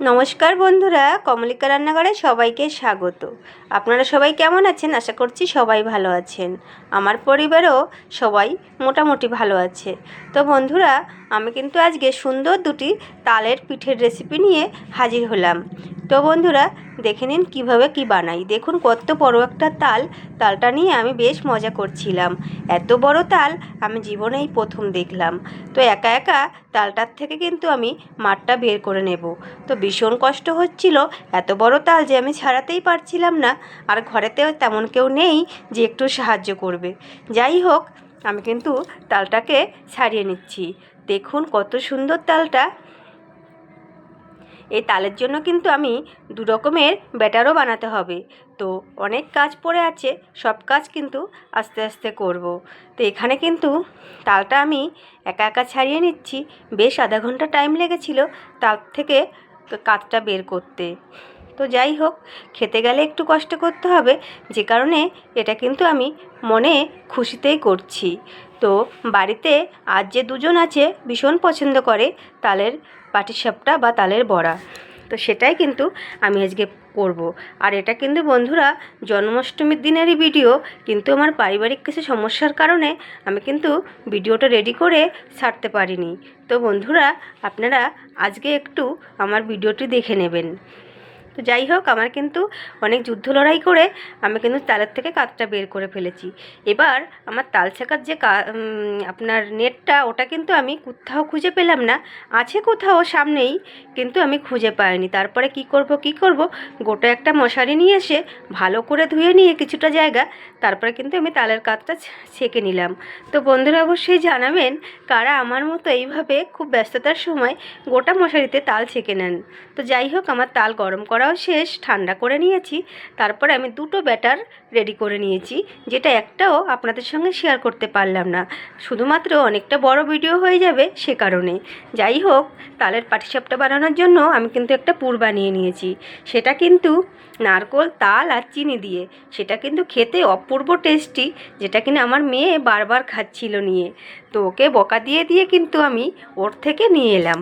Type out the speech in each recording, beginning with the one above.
নমস্কার বন্ধুরা, কমলিকা রান্নাঘরে সবাইকে স্বাগত। আপনারা সবাই কেমন আছেন? আশা করছি সবাই ভালো আছেন। আমার পরিবারও সবাই মোটামুটি ভালো আছে। তো বন্ধুরা আমি কিন্তু আজকে সুন্দর দুটি তালের পিঠের রেসিপি নিয়ে হাজির হলাম। তো বন্ধুরা, দেখে নিন কীভাবে কি বানাই। দেখুন কত বড় একটা তাল। তালটা নিয়ে আমি বেশ মজা করছিলাম। এত বড় তাল আমি জীবনেই প্রথম দেখলাম। তো একা একা তালটার থেকে কিন্তু আমি মাঠটা বের করে নেব। তো ভীষণ কষ্ট হচ্ছিল এত বড় তাল যে আমি ছাড়াতেই পারছিলাম না। আর ঘরেতেও তেমন কেউ নেই যে একটু সাহায্য করবে। যাই হোক, আমি কিন্তু তালটাকে ছাড়িয়ে নিচ্ছি। দেখুন কত সুন্দর তালটা। এই তালের জন্য কিন্তু আমি দু রকমের ব্যাটারও বানাতে হবে। তো অনেক কাজ পড়ে আছে, সব কাজ কিন্তু আস্তে আস্তে করব। তো এখানে কিন্তু তালটা আমি একা একা ছাড়িয়ে নিচ্ছি। বেশ আধা ঘণ্টা টাইম লেগেছিল তার থেকে কাতটা বের করতে। তো যাই হোক, খেতে গেলে একটু কষ্ট করতে হবে, যে কারণে এটা কিন্তু আমি মনে খুশিতেই করছি। তো বাড়িতে আজ যে দুজন আছে ভীষণ পছন্দ করে তালের পাটিসাপটা বা তালের বড়া। তো সেটাই কিন্তু আমি আজকে করব। আর এটা কিন্তু বন্ধুরা, জন্মাষ্টমীর দিনেরই ভিডিও, কিন্তু আমার পারিবারিক কিছু সমস্যার কারণে আমি কিন্তু ভিডিওটা রেডি করে ছাড়তে পারিনি। তো বন্ধুরা, আপনারা আজকে একটু আমার ভিডিওটি দেখে নেবেন। তো যাই হোক, আমার কিন্তু অনেক যুদ্ধ লড়াই করে আমি কিন্তু তালের থেকে কাতটা বের করে ফেলেছি। এবার আমার তাল ছেঁকার যে আপনার নেটটা, ওটা কিন্তু আমি কোথাও খুঁজে পেলাম না। আছে কোথাও, সামনেই, কিন্তু আমি খুঁজে পাইনি। তারপরে কি করব কি করব? গোটা একটা মশারি নিয়ে এসে ভালো করে ধুয়ে নিয়ে কিছুটা জায়গা, তারপরে কিন্তু আমি তালের কাতটা ছেঁকে নিলাম। তো বন্ধুরা অবশ্যই জানাবেন, কারা আমার মতো এইভাবে খুব ব্যস্ততার সময় গোটা মশারিতে তাল ছেঁকে নেন। তো যাই হোক, আমার তাল গরম করা করাও শেষ, ঠান্ডা করে নিয়েছি। তারপরে আমি দুটো ব্যাটার রেডি করে নিয়েছি, যেটা একটাও আপনাদের সঙ্গে শেয়ার করতে পারলাম না। শুধুমাত্র অনেকটা বড় ভিডিও হয়ে যাবে সে কারণে। যাই হোক, তালের পাটিসাপটা বানানোর জন্য আমি কিন্তু একটা পুর বানিয়ে নিয়েছি। সেটা কিন্তু নারকোল, তাল আর চিনি দিয়ে। সেটা কিন্তু খেতে অপূর্ব টেস্টি যেটা কিনা আমার মেয়ে বারবার খাচ্ছিল নিয়ে। তো ওকে বকা দিয়ে দিয়ে কিন্তু আমি ওর থেকে নিয়ে এলাম।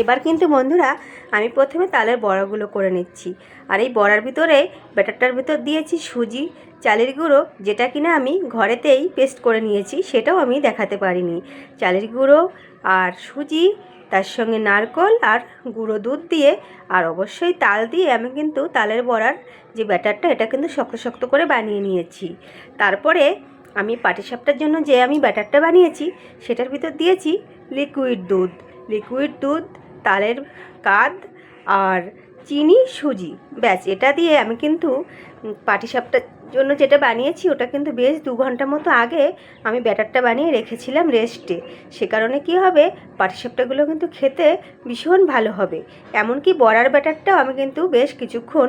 এবার কিন্তু বন্ধুরা, আমি প্রথমে তালের বড়াগুলো করে নিচ্ছি। আর এই বড়ার ভিতরে ব্যাটারটার ভিতর দিয়েছি সুজি, চালের গুঁড়ো, যেটা কিনা আমি ঘরেতেই পেস্ট করে নিয়েছি, সেটাও আমি দেখাতে পারিনি। চালের গুঁড়ো আর সুজি, তার সঙ্গে নারকল আর গুঁড়ো দুধ দিয়ে, আর অবশ্যই তাল দিয়ে আমি কিন্তু তালের বড়ার যে ব্যাটারটা, এটা কিন্তু শক্ত শক্ত করে বানিয়ে নিয়েছি। তারপরে আমি পাটিসাপটার জন্য যে আমি ব্যাটারটা বানিয়েছি, সেটার ভিতর দিয়েছি লিকুইড দুধ। লিকুইড দুধ, তালের কাদ আর চিনি, সুজি। ব্যাস, এটা দিয়ে আমি কিন্তু পাটিসাপটার জন্য যেটা বানিয়েছি, ওটা কিন্তু বেশ দু ঘণ্টা মতো আগে আমি ব্যাটারটা বানিয়ে রেখেছিলাম রেস্টে। সে কারণে কি হবে, পাটিসাপটাগুলো কিন্তু খেতে ভীষণ ভালো হবে। এমনকি বড়ার ব্যাটারটাও আমি কিন্তু বেশ কিছুক্ষণ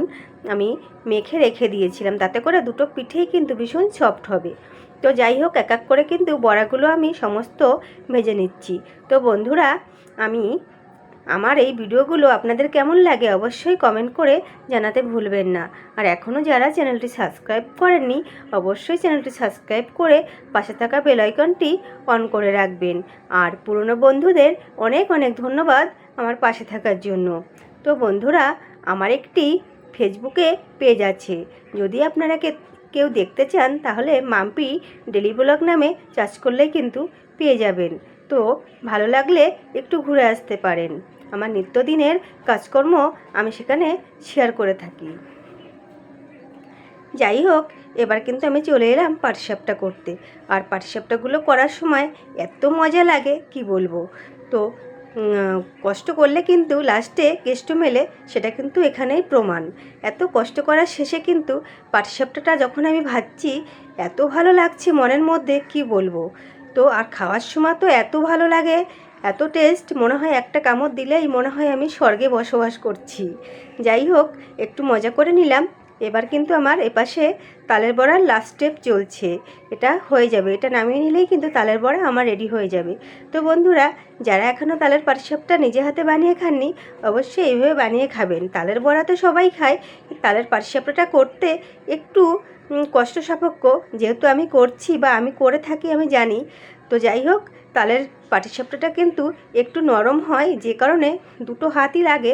আমি মেখে রেখে দিয়েছিলাম, তাতে করে দুটো পিঠেই কিন্তু ভীষণ সফট হবে। তো যাই হোক, এক এক করে কিন্তু বড়াগুলো আমি সমস্ত ভেজে নিচ্ছি। তো বন্ধুরা, আমি আমার এই ভিডিওগুলো আপনাদের কেমন লাগে অবশ্যই কমেন্ট করে জানাতে ভুলবেন না। আর এখনও যারা চ্যানেলটি সাবস্ক্রাইব করেননি, অবশ্যই চ্যানেলটি সাবস্ক্রাইব করে পাশে থাকা বেলাইকনটি অন করে রাখবেন। আর পুরনো বন্ধুদের অনেক অনেক ধন্যবাদ আমার পাশে থাকার জন্য। তো বন্ধুরা, আমার একটি ফেসবুকে পেজ আছে। যদি আপনারা কেউ দেখতে চান, তাহলে মাম্পি ডেলি ব্লগ নামে চার্জ করলেই কিন্তু পেয়ে যাবেন। তো ভালো লাগলে একটু ঘুরে আসতে পারেন। আমার নিত্যদিনের কাজকর্ম আমি সেখানে শেয়ার করে থাকি। যাই হোক, এবার কিন্তু আমি চলে এলাম পাটিসাপটা করতে। আর পাটিসাপটাগুলো করার সময় এত মজা লাগে, কি বলব? তো কষ্ট করলে কিন্তু লাস্টে কেষ্ট মেলে সেটা কিন্তু এখানেই প্রমাণ। এত কষ্ট করার শেষে কিন্তু পাটিসাপটাটা যখন আমি ভাজছি, এত ভালো লাগছে মনের মধ্যে, কি বলব? তো আর খাওয়ার সময় তো এত ভালো লাগে, এত টেস্ট মনে হয় একটা কামড় দিলেই মনে হয় আমি স্বর্গে বসবাস করছি। যাই হোক, একটু মজা করে নিলাম। এবার কিন্তু আমার এপাশে তালের বড়ার লাস্ট স্টেপ চলছে। এটা হয়ে যাবে। এটা নামিয়ে নিলেই কিন্তু তালের বড়া আমার রেডি হয়ে যাবে। তো বন্ধুরা, যারা এখনও তালের পাটিসাপটা নিজে হাতে বানিয়ে খাননি, অবশ্যই এইভাবে বানিয়ে খাবেন। তালের বড়া তো সবাই খায়। তালের পাটিসাপটাটা করতে একটু কষ্ট সাপেক্ষ যেহেতু আমি করছি বা আমি করে থাকি, আমি জানি। তো যাই হোক, তালের পাটিসাপটাটা কিন্তু একটু নরম হয়, যে কারণে দুটো হাতই লাগে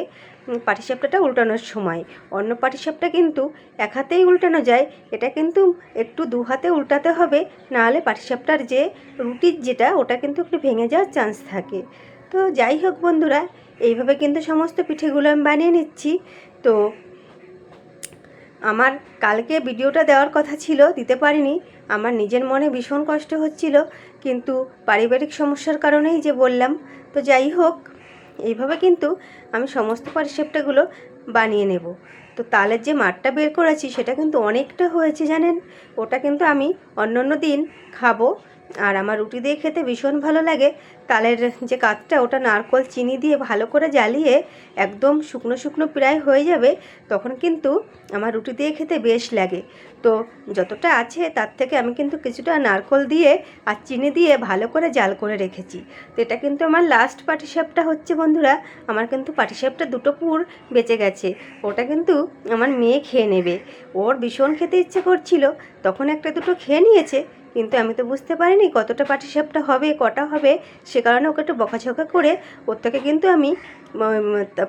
পাটিসাপটাটা উল্টানোর সময়। অন্য পাটিসাপটা কিন্তু এক হাতেই উল্টানো যায়, এটা কিন্তু একটু দু হাতে উল্টাতে হবে, নাহলে পাটিসাপটার যে রুটির যেটা, ওটা কিন্তু একটু ভেঙে যাওয়ার চান্স থাকে। তো যাই হোক বন্ধুরা, এইভাবে কিন্তু সমস্ত পিঠেগুলো আমি বানিয়ে নিচ্ছি। তো আমার কালকে ভিডিওটা দেওয়ার কথা ছিল, দিতে পারিনি। আমার নিজের মনে ভীষণ কষ্ট হচ্ছিল, কিন্তু পারিবারিক সমস্যার কারণেই যে বললাম। তো যাই হোক, এইভাবে কিন্তু আমি সমস্ত পারিসেপ্টাগুলো বানিয়ে নেব। তো তালের যে মাঠটা বের করেছি, সেটা কিন্তু অনেকটা হয়েছে জানেন? ওটা কিন্তু আমি অন্য অন্য দিন খাব। আর আমার রুটি দিয়ে খেতে ভীষণ ভালো লাগে। তালের যে কাঠটা ওটা নারকল, চিনি দিয়ে ভালো করে জ্বালিয়ে একদম শুকনো শুকনো প্রায় হয়ে যাবে, তখন কিন্তু আমার রুটি দিয়ে খেতে বেশ লাগে। তো যতটা আছে, তার থেকে আমি কিন্তু কিছুটা নারকল দিয়ে আর চিনি দিয়ে ভালো করে জাল করে রেখেছি। তো এটা কিন্তু আমার লাস্ট পাটিসাপটা হচ্ছে বন্ধুরা, আমার কিন্তু পাটিসাপটা দুটো পুর বেঁচে গেছে। ওটা কিন্তু আমার মেয়ে খেয়ে নেবে। ওর ভীষণ খেতে ইচ্ছে করছিল, তখন একটা দুটো খেয়ে নিয়েছে। কিন্তু আমি তো বুঝতে পারিনি কতটা পাটিসাপটা হবে, কটা হবে। সে কারণে ওকে একটু বকাঝকা করে ওর থেকে কিন্তু আমি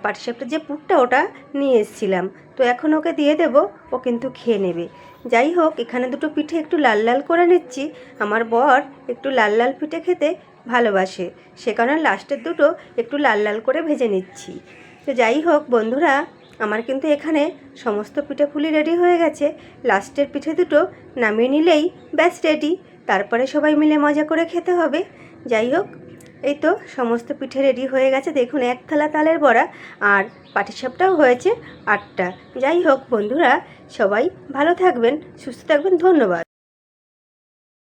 পাটিসাপটার যে পুরটা ওটা নিয়ে এসেছিলাম। তো এখন ওকে দিয়ে দেব, ও কিন্তু খেয়ে নেবে। যাই হোক, এখানে দুটো পিঠে একটু লাল লাল করে নিচ্ছি। আমার বর একটু লাল লাল পিঠে খেতে ভালোবাসে। সে কারণে লাস্টের দুটো একটু লাল লাল করে ভেজে নিচ্ছি। তো যাই হোক, বন্ধুরা আমার কিন্তু এখানে সমস্ত পিঠেপুলি রেডি হয়ে গেছে। লাস্টের পিঠে দুটো নামিয়ে নিলেই ব্যাস রেডি তারপরে সবাই মিলে মজা করে খেতে হবে। যাই হোক, এই তো সমস্ত পিঠে রেডি হয়ে গেছে। দেখুন, এক থালা তালের বড়া আর পাটিসাপটাও হয়েছে আটটা। যাই হোক, বন্ধুরা, সবাই ভালো থাকবেন, সুস্থ থাকবেন, ধন্যবাদ।